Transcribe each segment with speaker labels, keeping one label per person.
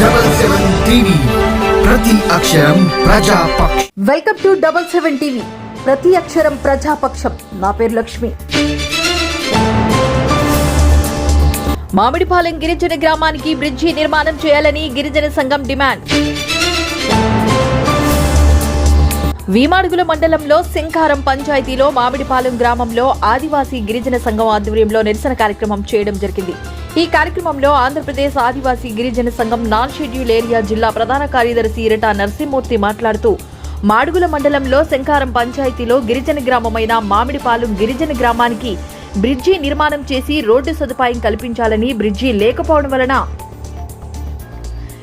Speaker 1: Double seven TV ప్రతి అక్షరం ప్రజాపక్ష
Speaker 2: welcome to double seven TV ప్రతి అక్షరం ప్రజాపక్షం నా పేరు లక్ష్మి మామిడిపాలెం గిరిజన గ్రామానికి బ్రిడ్జి నిర్మాణం చేయాలని గిరిజన సంఘం డిమాండ్. వీమాడుగుల మండలంలో సింకారం పంచాయతీలో మామిడిపాలెం గ్రామంలో ఆదివాసీ గిరిజన సంఘం ఆధ్వర్యంలో నిరసన కార్యక్రమం చేయడం జరిగింది. ఈ కార్యక్రమంలో ఆంధ్రప్రదేశ్ ఆదివాసీ గిరిజన సంఘం నాన్ షెడ్యూల్ ఏరియా జిల్లా ప్రధాన కార్యదర్శి ఇరట నరసింహమూర్తి మాట్లాడుతూ మాడుగుల మండలంలో శంకారం పంచాయతీలో గిరిజన గ్రామమైన మామిడిపాలెం గిరిజన గ్రామానికి బ్రిడ్జి నిర్మాణం చేసి రోడ్డు సదుపాయం కల్పించాలని బ్రిడ్జి లేకపోవడం వలన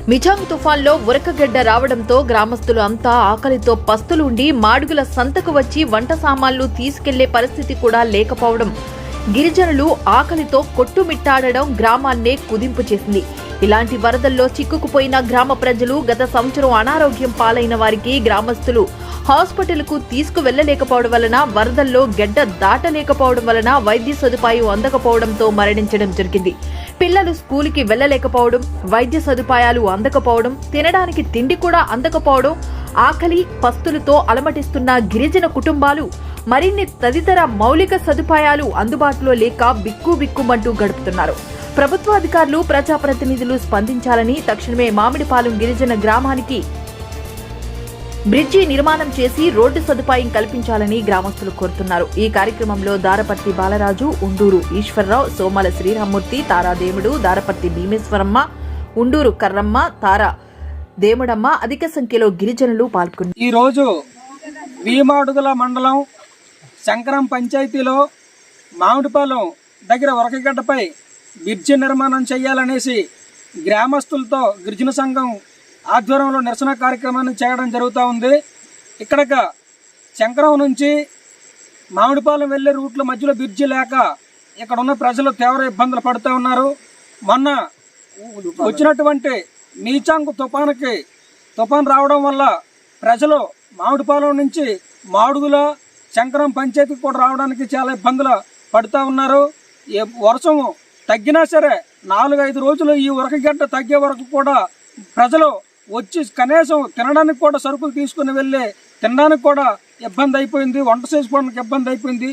Speaker 2: మిజాంగ్ తుఫాన్లో ఉరకగడ్డ రావడంతో గ్రామస్తులు అంతా ఆకలితో పస్తులు ఉండి మాడుగుల సంతకు వచ్చి వంట సామాన్లు తీసుకెళ్ళే పరిస్థితి కూడా లేకపోవడం. గిరిజనులు ఆకలితో కొట్టుమిట్టాడడం గ్రామాన్నే కుదింపు చేసింది. ఇలాంటి వరదల్లో చిక్కుకుపోయిన గ్రామ ప్రజలు గత సంవత్సరం అనారోగ్యం పాలైన వారికి గ్రామస్తులు హాస్పిటల్కు తీసుకువెళ్ళలేకపోవడం వలన వరదల్లో గెడ్డ దాటలేకపోవడం వలన వైద్య సదుపాయం అందకపోవడంతో మరణించడం జరిగింది. పిల్లలు స్కూల్కి వెళ్ళలేకపోవడం వైద్య సదుపాయాలు అందకపోవడం తినడానికి తిండి కూడా అందకపోవడం ఆకలి పస్తులతో అలమటిస్తున్న గిరిజన కుటుంబాలు మరిన్ని తదితర మౌలిక సదుపాయాలు అందుబాటులో లేక బిక్కు బిక్కుమంటూ గడుపుతున్నారు. ప్రభుత్వ అధికారులు ప్రజాప్రతినిధులు స్పందించాలని తక్షణమే మామిడిపాలెం గిరిజన గ్రామానికి బ్రిడ్జి నిర్మాణం చేసి రోడ్డు సదుపాయం కల్పించాలని గ్రామస్తులు కోరుతున్నారు. ఈ కార్యక్రమంలో దారపర్తి బాలరాజు ఉండూరు ఈశ్వరరావు సోమల శ్రీరామ్మూర్తి తారాదేవుడు దారపర్తి భీమేశ్వరమ్మ ఉండూరు కర్రమ్మ తారా దేముడమ్మ అధిక సంఖ్యలో గిరిజనులు పాల్గొన్నారు.
Speaker 3: ఈరోజు భీమాడుగుల మండలం శంకరం పంచాయతీలో మామిడిపాలెం దగ్గర వరకగడ్డపై బ్రిడ్జి నిర్మాణం చేయాలనేసి గ్రామస్తులతో గిరిజన సంఘం ఆధ్వర్యంలో నిరసన కార్యక్రమాన్ని చేయడం జరుగుతూ ఉంది. ఇక్కడక శంకరం నుంచి మామిడిపాలెం వెళ్ళే రూట్ల మధ్యలో బ్రిడ్జి లేక ఇక్కడ ఉన్న ప్రజలు తీవ్ర ఇబ్బందులు పడుతూ ఉన్నారు. మొన్న వచ్చినటువంటి నీచాంగు తుఫానుకి తుఫాన్ రావడం వల్ల ప్రజలు మామిడిపాలెం నుంచి మాడుగుల శంకరం పంచాయతీకి కూడా రావడానికి చాలా ఇబ్బందులు పడుతూ ఉన్నారు. వర్షము వర్షం తగ్గినా సరే నాలుగైదు రోజులు ఈ ఉరకగడ్డ తగ్గే వరకు కూడా ప్రజలు వచ్చి కనీసం తినడానికి కూడా సరుకులు తీసుకుని వెళ్ళి తినడానికి కూడా ఇబ్బంది అయిపోయింది వంట చేసుకోవడానికి ఇబ్బంది అయిపోయింది.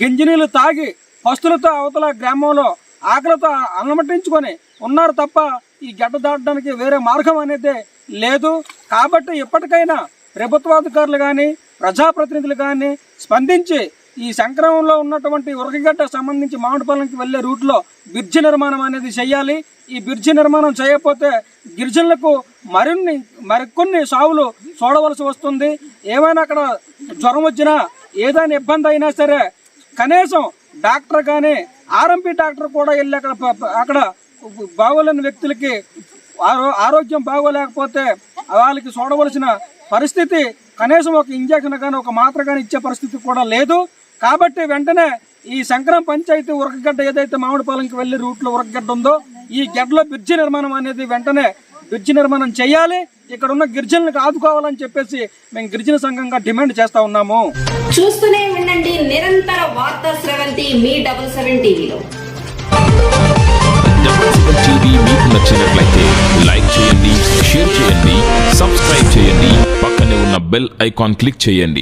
Speaker 3: గింజనీళ్ళు తాగి పస్తులతో అవతల గ్రామంలో ఆకలితో అలమటించుకొని ఉన్నారు తప్ప ఈ గడ్డ దాటడానికి వేరే మార్గం అనేది లేదు. కాబట్టి ఇప్పటికైనా ప్రభుత్వాధికారులు కానీ ప్రజాప్రతినిధులు కానీ స్పందించి ఈ సంక్రమంలో ఉన్నటువంటి ఉరకగడ్డ సంబంధించి మామిడిపాలెంకి వెళ్ళే రూట్లో బ్రిడ్జి నిర్మాణం అనేది చేయాలి ఈ బ్రిడ్జి నిర్మాణం చేయకపోతే గిరిజనులకు మరిన్ని మరికొన్ని సావులు చూడవలసి వస్తుంది. ఏమైనా అక్కడ జ్వరం వచ్చినా ఏదైనా ఇబ్బంది అయినా సరే కనీసం డాక్టర్ కానీ ఆర్ఎంపీ డాక్టర్ కూడా వెళ్ళి అక్కడ అక్కడ బాగోలేని వ్యక్తులకి ఆరో- ఆరోగ్యం బాగోలేకపోతే వాళ్ళకి చూడవలసిన పరిస్థితి కనీసం ఒక ఇంజక్షన్ కానీ ఒక మాత్ర కానీ ఇచ్చే పరిస్థితి కూడా లేదు. కాబట్టి వెంటనే ఈ శంకరం పంచాయతీ ఉరకగడ్డ ఏదైతే మామిడిపాలెంకి వెళ్ళే రూట్లో ఉరకగడ్డ ఉందో ఈ గడ్డలో బ్రిడ్జి నిర్మాణం అనేది వెంటనే బ్రిడ్జి నిర్మాణం చేయాలి. ఇక్కడ ఉన్న గిరిజనులకు ఆదుకోవాలని చెప్పేసి మేము గిరిజన సంఘంగా డిమాండ్ చేస్తా ఉన్నాము.
Speaker 4: చూస్తూనే ఉండండి నిరంతర వార్తా స్రవంతి మీ డబుల్ సెవెన్ టీవీలో.
Speaker 5: డబుల్ సెవెన్ టీవీ మీకు నచ్చినట్లయితే లైక్ చేయండి షేర్ చేయండి సబ్స్క్రైబ్ చేయండి పక్కనే ఉన్న బెల్ ఐకాన్ క్లిక్ చేయండి.